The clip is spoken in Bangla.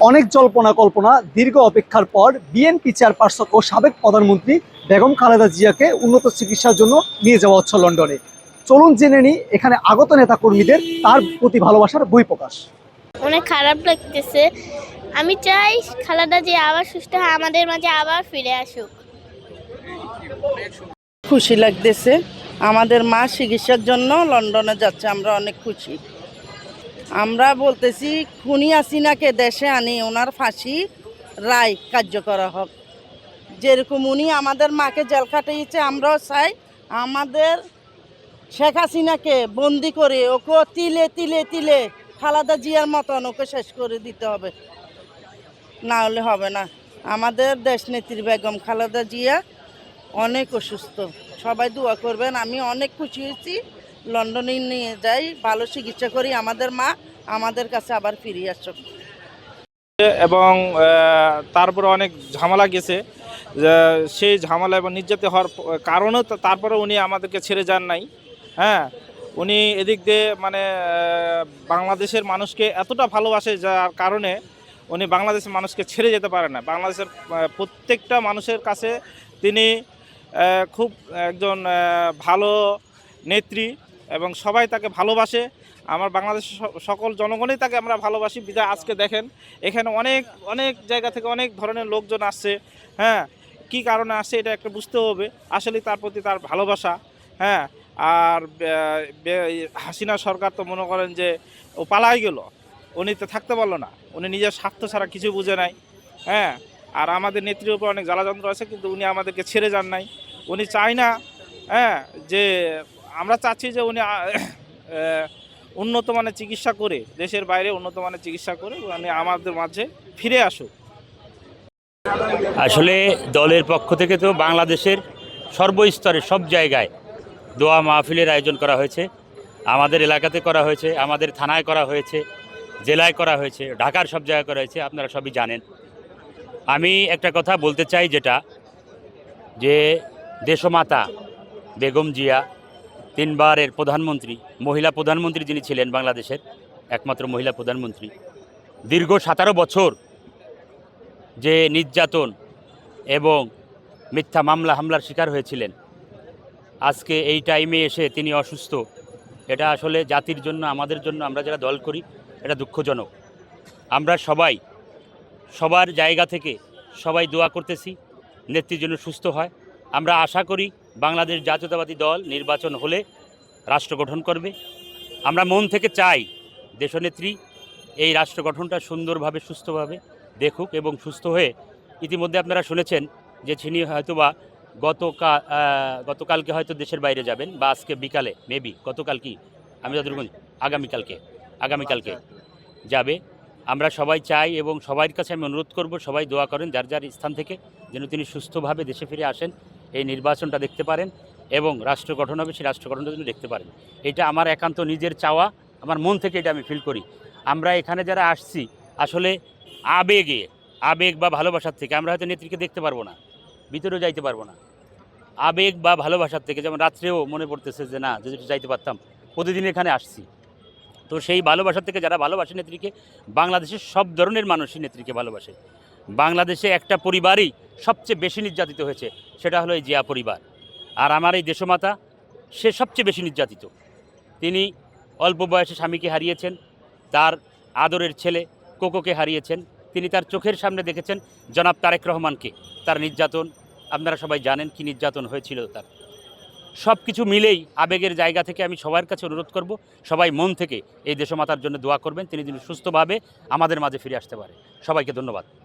অনেক জল্পনা কল্পনা দীর্ঘ অপেক্ষার পর বিএনপি চেয়ারপারসন ও সাবেক প্রধানমন্ত্রী বেগম খালেদা জিয়াকে উন্নত চিকিৎসার জন্য নিয়ে যাওয়া হচ্ছে লন্ডনে। চলুন জেনে নিই এখানে আগত নেতা কর্মীদের তার প্রতি ভালোবাসার বই প্রকাশ। অনেক খারাপ লাগতেছে। আমি চাই খালাদা যে আবার সুস্থ হয় আমাদের মাঝে আবার ফিরে আসুক। খুশি লাগতেছে। আমাদের মা চিকিৎসার জন্য লন্ডনে যাচ্ছে আমরা অনেক খুশি। আমরা বলতেছি, খুনি আসিনাকে দেশে আনি, ওনার ফাঁসি রায় কার্যকর হোক। যেরকম উনি আমাদের মাকে জেল খাটিয়েছে, আমরাও চাই আমাদের শেখ হাসিনাকে বন্দি করে ওকে তিলে তিলে তিলে খালাদা জিয়ার মতন ওকে শেষ করে দিতে হবে। না হলে হবে না। আমাদের দেশনেত্রী বেগম খালাদা জিয়া অনেক অসুস্থ। সবাই দোয়া করবেন, আমি অনেক খুশি হয়েছি। লন্ডনে নিয়ে যাই, ভালো চিকিৎসা করি, আমাদের মা আমাদের কাছে আবার ফিরিয়ে আসুক। এবং তারপরে অনেক ঝামেলা গেছে। সেই ঝামেলা এবং নির্যাতিত হওয়ার তো, তারপরে উনি আমাদেরকে ছেড়ে যান নাই। হ্যাঁ উনি এদিক দিয়ে মানে বাংলাদেশের মানুষকে এতটা ভালোবাসে যার কারণে উনি বাংলাদেশের মানুষকে ছেড়ে যেতে পারে না। বাংলাদেশের প্রত্যেকটা মানুষের কাছে তিনি খুব একজন ভালো নেত্রী। এবং সবাই তাকে ভালোবাসে। আমার বাংলাদেশের সকল জনগণই তাকে আমরা ভালোবাসি। বিদায়, আজকে দেখেন, এখানে অনেক অনেক জায়গা থেকে অনেক ধরনের লোকজন আসছে। হ্যাঁ কি কারণে আসছে এটা একটা বুঝতে হবে। আসলে তার প্রতি তার ভালোবাসা হ্যাঁ আর হাসিনা সরকার তো মনে করেন যে ও পালাই গেল। উনি তো থাকতে পারল না। উনি নিজের স্বার্থ ছাড়া কিছু বুঝে নাই। হ্যাঁ আর আমাদের নেত্রীর উপর অনেক জ্বালাযন্ত্র আছে, কিন্তু উনি আমাদেরকে ছেড়ে যান নাই। উনি চায় না হ্যাঁ যে আমরা চাচ্ছি যে উনি উন্নত মানের চিকিৎসা করে, দেশের বাইরে উন্নত মানের চিকিৎসা করে উনি আমাদের মাঝে ফিরে আসুক। আসলে দলের পক্ষ থেকে তো বাংলাদেশের সর্বস্তরে সব জায়গায় দোয়া মাহফিলের আয়োজন করা হয়েছে। আমাদের এলাকাতে করা হয়েছে, আমাদের থানায় করা হয়েছে, জেলায় করা হয়েছে, ঢাকার সব জায়গায় করা হয়েছে, আপনারা সবই জানেন। আমি একটা কথা বলতে চাই যেটা, যে দেশমাতা বেগম জিয়া তিনবারের প্রধানমন্ত্রী, মহিলা প্রধানমন্ত্রী যিনি ছিলেন বাংলাদেশের, একমাত্র মহিলা প্রধানমন্ত্রী। দীর্ঘ সতেরো বছর যে নির্যাতন এবং মিথ্যা মামলা, হামলার শিকার হয়েছিলেন। আজকে এই টাইমে এসে তিনি অসুস্থ। এটা আসলে জাতির জন্য, আমাদের জন্য আমরা যারা দল করি, এটা দুঃখজনক। আমরা সবাই, সবার জায়গা থেকে সবাই দোয়া করতেছি নেত্রীর জন্য সুস্থ হয়। আমরা আশা করি বাংলাদেশ জাতীয়তাবাদী দল নির্বাচন হলে রাষ্ট্র গঠন করবে। আমরা মন থেকে চাই দেশনেত্রী এই রাষ্ট্র গঠনটা সুন্দরভাবে, সুস্থভাবে দেখুক এবং সুস্থ হয়ে ইতিমধ্যে আপনারা শুনেছেন যে তিনি হয়তোবা গতকাল গতকালকে হয়তো দেশের বাইরে যাবেন বা আজকে বিকালে, মেবি, গতকাল কি? আমি যতটুকু আগামীকালকে আগামীকালকে যাবে। আমরা সবাই চাই এবং সবার কাছে আমি অনুরোধ করব, সবাই দোয়া করেন যার যার স্থান থেকে যেন তিনি সুস্থভাবে দেশে ফিরে আসেন। এই নির্বাচনটা দেখতে পারেন এবং রাষ্ট্র গঠন হবে, সেই রাষ্ট্র গঠনটা যেন দেখতে পারেন। এটা আমার একান্ত নিজের চাওয়া, আমার মন থেকে এটা আমি ফিল করি। আমরা এখানে যারা আসছি, আসলে আবেগে, আবেগ বা ভালোবাসার থেকে আমরা হয়তো নেত্রীকে দেখতে পারব না, ভিতরেও যাইতে পারব না। আবেগ বা ভালোবাসার থেকে, যেমন রাত্রেও মনে পড়তেছে যে না একটু যাইতে পারতাম, প্রতিদিন এখানে আসছি। তো সেই ভালোবাসার থেকে যারা ভালোবাসে নেত্রীকে, বাংলাদেশের সব ধরনের মানুষই নেত্রীকে ভালোবাসে। বাংলাদেশে একটা পরিবারই সবচেয়ে বেশি নির্যাতিত হয়েছে, সেটা হলো এই জিয়া পরিবার। আর আমার এই দেশমাতা, সে সবচেয়ে বেশি নির্যাতিত। তিনি অল্প বয়সে স্বামীকে হারিয়েছেন, তার আদরের ছেলে কোকোকে হারিয়েছেন, তিনি তার চোখের সামনে দেখেছেন জনাব তারেক রহমানকে। তার নির্যাতন, আপনারা সবাই জানেন কি নির্যাতন হয়েছিল তার। সব কিছু মিলেই আবেগের জায়গা থেকে আমি সবার কাছে অনুরোধ করব, সবাই মন থেকে এই দেশমাতার জন্য দোয়া করবেন, তিনি যেন সুস্থভাবে আমাদের মাঝে ফিরে আসতে পারে। সবাইকে ধন্যবাদ।